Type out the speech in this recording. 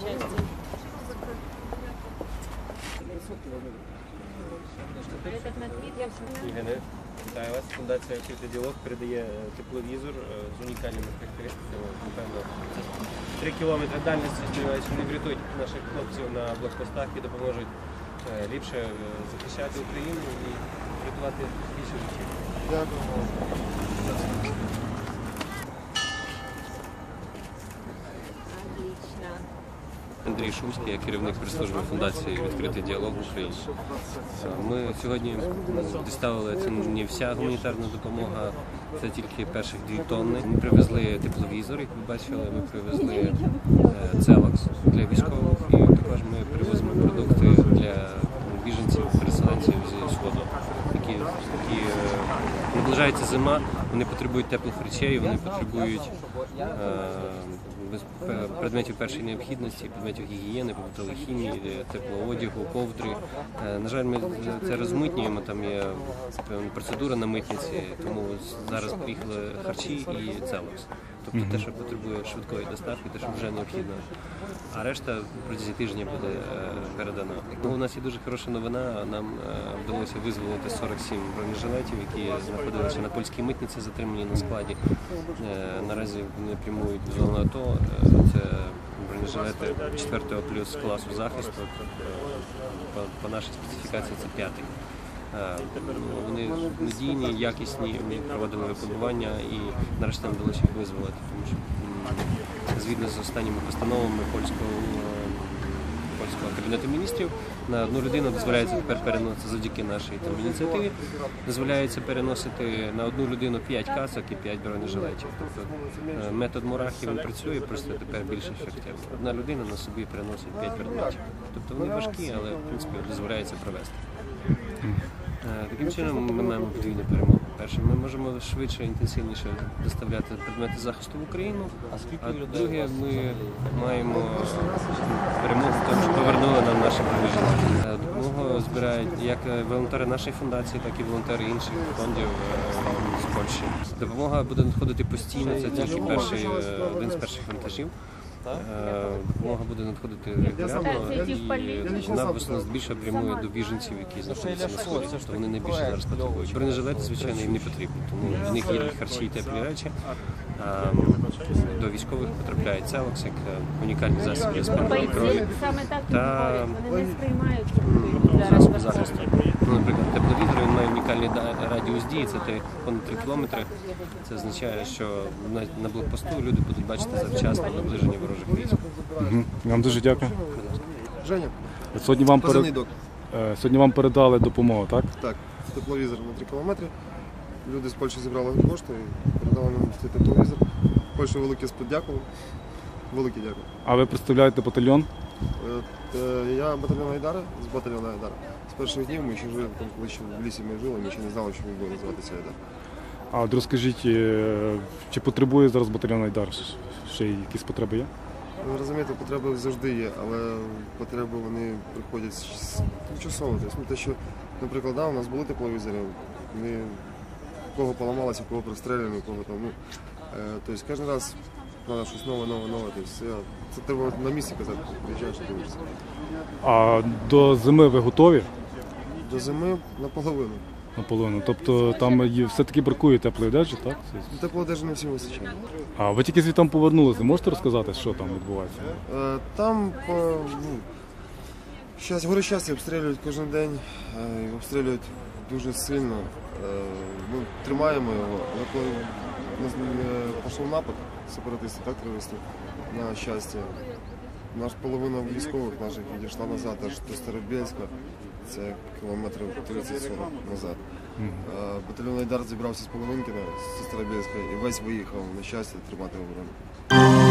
Щастя. Вітаю вас. Фундація «Активний діалог» передає е, тепловізор е, з унікальними характеристиками. Напевно, 3 кілометри дальності сподіваюся, не врятують наших хлопців на блокпостах і допоможуть е, ліпше захищати Україну і врятувати більше життя. Дякую. Андрій Шумський, я керівник прес-служби фундації Відкритий діалог в Україні. Е, Ми сьогодні доставили це не вся гуманітарна допомога, це тільки перших дві тонни. Ми привезли тепловізор, як ви бачили, ми привезли е, целокс для військових, і також ми привозимо продукти для біженців, переселенців зі сходу, які, які е, наближається зима, вони потребують теплих речей, вони потребують. е, без предметів першої необхідності, предметів гігієни, побутової хімії, теплоодягу, ковдри. Е, На жаль, ми це розмитнюємо. Там є певна процедура на митниці, тому зараз приїхали харчі і целокс. Тобто те, що потребує швидкої доставки, те, що вже необхідно. А решта протягом тижня буде е, передано. Ну, у нас є дуже хороша новина. Нам е, вдалося визволити 47 бронежилетів, які знаходилися на польській митниці, затримані на складі. Е, Наразі вони прямують в зону АТО. Це бронежилети 4 плюс класу захисту. Тобто, по, по нашій специфікації це п'ятий. Е, Вони надійні, якісні, ми проводили випробування і нарешті нам вдалося їх визволити, тому що згідно з останніми постановами польського е, польського кабінету міністрів на одну людину дозволяється тепер переносити завдяки нашій там ініціативі. Дозволяється переносити на одну людину 5 касок і 5 бронежилетів. Тобто е, метод мурахи він працює, просто тепер більш ефективно. Одна людина на собі переносить 5 предметів. Тобто вони важкі, але в принципі дозволяється провести. Е, Таким чином ми маємо подвійну перемогу. Перше, ми можемо швидше, інтенсивніше доставляти предмети захисту в Україну. А друге, ми маємо перемогу тому, що повернули нам наші провіження. Допомогу збирають як е, волонтери нашої фундації, так і волонтери інших фондів е, з Польщі. Допомога буде надходити постійно. Це тільки перший е, один з перших вантажів. Е, Допомога буде надходити регулярно і вона нас більше прямує до біженців, які знаходяться на сході. Тобто вони найбільше зараз потребують. Бронежилети, звичайно, їм не потрібні, тому в них є харчі і теплі речі. До військових потрапляє целокс як е, унікальний засіб для спинної крові. Саме так і бувають. Вони не сприймають зараз засоби захисту. Ну, наприклад, тепловізор він має унікальний да- радіус це те- понад 3 кілометри. Це означає, що на, на блокпосту люди будуть бачити завчасно наближення ворожих військ. Я вам дуже дякую. Женя, Сьогодні вам, позивний перед... док. е, Сьогодні вам передали допомогу, так? Так, тепловізор на 3 кілометри. Люди з Польщі зібрали кошти і передали нам цей тепловізор. Польщі велике подякую. Велике дякую. А ви представляєте батальйон? Е, е, Я батальйон Айдара з батальйону Айдара. З перших днів ми ще жили, там, коли ще в лісі ми жили, ми ще не знали, що він буде називатися Айдар. А от розкажіть, е, чи потребує зараз батальйон Айдар? Ще якісь потреби є? Ви розумієте, потреби завжди є, але потреби вони приходять з- тимчасово. Тобто, ну, те, що, наприклад, да, у нас були тепловізори, вони у кого поламалося, у кого простріляно, у кого там. Ну, е, тобто кожен раз треба щось нове, нове, нове. Тобто, це треба на місці казати, приїжджаєш і дивишся. А до зими ви готові? До зими наполовину. Наполовину. Тобто там є- все-таки бракує теплої одежі, так? Тепло навіть не всім вистачає. А ви тільки звідти повернулися. Можете розказати, що там відбувається? Е, Там по, ну, щас, гори щастя обстрілюють кожен день, е, і обстрілюють дуже сильно. Е, Ну, тримаємо його, але коли пішов напад сепаратистів, так, терористів, на щастя, наш половина військових наших відійшла назад аж до Старобєльська, це кілометрів 30-40 назад. Е, Батальйон Айдар зібрався з половинки з Старобєльська і весь виїхав на щастя тримати оборону.